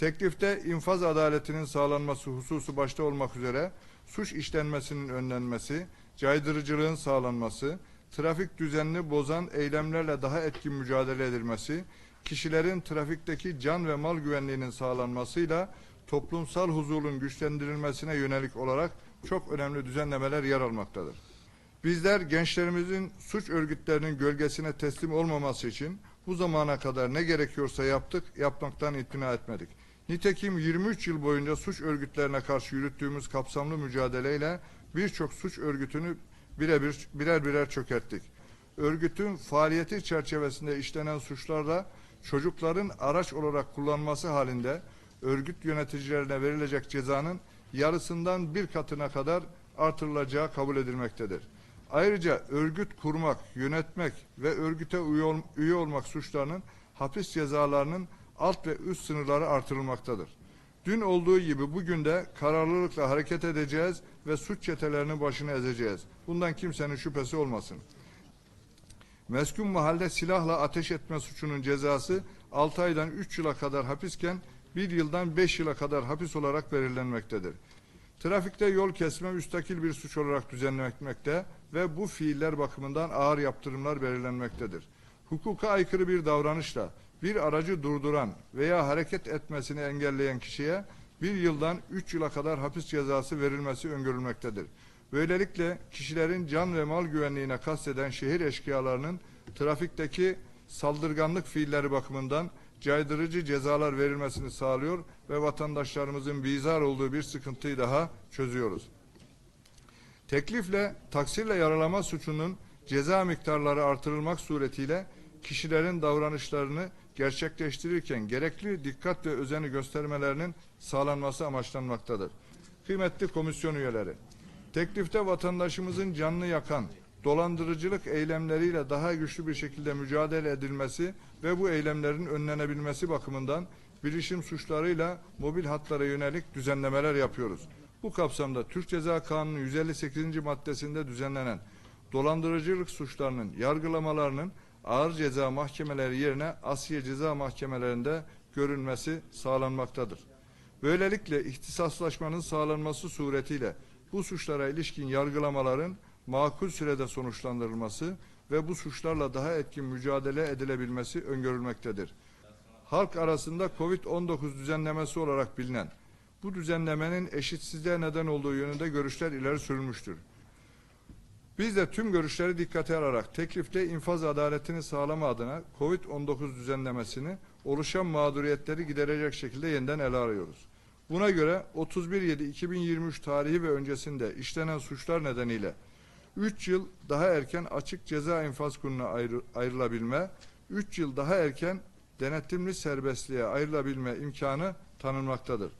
Teklifte infaz adaletinin sağlanması hususu başta olmak üzere suç işlenmesinin önlenmesi, caydırıcılığın sağlanması, trafik düzenini bozan eylemlerle daha etkin mücadele edilmesi, kişilerin trafikteki can ve mal güvenliğinin sağlanmasıyla toplumsal huzurun güçlendirilmesine yönelik olarak çok önemli düzenlemeler yer almaktadır. Bizler gençlerimizin suç örgütlerinin gölgesine teslim olmaması için bu zamana kadar ne gerekiyorsa yaptık, yapmaktan itina etmedik. Nitekim 23 yıl boyunca suç örgütlerine karşı yürüttüğümüz kapsamlı mücadeleyle birçok suç örgütünü birebir birer birer çökerttik. Örgütün faaliyeti çerçevesinde işlenen suçlarla çocukların araç olarak kullanması halinde örgüt yöneticilerine verilecek cezanın yarısından bir katına kadar artırılacağı kabul edilmektedir. Ayrıca örgüt kurmak, yönetmek ve örgüte üye, üye olmak suçlarının hapis cezalarının alt ve üst sınırları artırılmaktadır. Dün olduğu gibi bugün de kararlılıkla hareket edeceğiz ve suç çetelerinin başını ezeceğiz. Bundan kimsenin şüphesi olmasın. Meskun mahalde silahla ateş etme suçunun cezası 6 aydan 3 yıla kadar hapisken 1 yıldan 5 yıla kadar hapis olarak belirlenmektedir. Trafikte yol kesme müstakil bir suç olarak düzenlenmekte ve bu fiiller bakımından ağır yaptırımlar belirlenmektedir. Hukuka aykırı bir davranışla bir aracı durduran veya hareket etmesini engelleyen kişiye bir yıldan üç yıla kadar hapis cezası verilmesi öngörülmektedir. Böylelikle kişilerin can ve mal güvenliğine kasteden şehir eşkıyalarının trafikteki saldırganlık fiilleri bakımından caydırıcı cezalar verilmesini sağlıyor ve vatandaşlarımızın bizar olduğu bir sıkıntıyı daha çözüyoruz. Teklifle taksirle yaralama suçunun ceza miktarları artırılmak suretiyle kişilerin davranışlarını gerçekleştirirken gerekli dikkat ve özeni göstermelerinin sağlanması amaçlanmaktadır. Kıymetli komisyon üyeleri, teklifte vatandaşımızın canını yakan dolandırıcılık eylemleriyle daha güçlü bir şekilde mücadele edilmesi ve bu eylemlerin önlenebilmesi bakımından bilişim suçlarıyla mobil hatlara yönelik düzenlemeler yapıyoruz. Bu kapsamda Türk Ceza Kanunu 158. maddesinde düzenlenen dolandırıcılık suçlarının yargılamalarının ağır ceza mahkemeleri yerine Asliye Ceza Mahkemelerinde görülmesi sağlanmaktadır. Böylelikle ihtisaslaşmanın sağlanması suretiyle bu suçlara ilişkin yargılamaların makul sürede sonuçlandırılması ve bu suçlarla daha etkin mücadele edilebilmesi öngörülmektedir. Halk arasında COVID-19 düzenlemesi olarak bilinen bu düzenlemenin eşitsizliğe neden olduğu yönünde görüşler ileri sürülmüştür. Biz de tüm görüşleri dikkate alarak teklifte infaz adaletini sağlama adına COVID-19 düzenlemesini oluşan mağduriyetleri giderecek şekilde yeniden ele alıyoruz. Buna göre 31.7.2023 tarihi ve öncesinde işlenen suçlar nedeniyle 3 yıl daha erken açık ceza infaz kuruluna ayrı, ayrılabilme, 3 yıl daha erken denetimli serbestliğe ayrılabilme imkanı tanınmaktadır.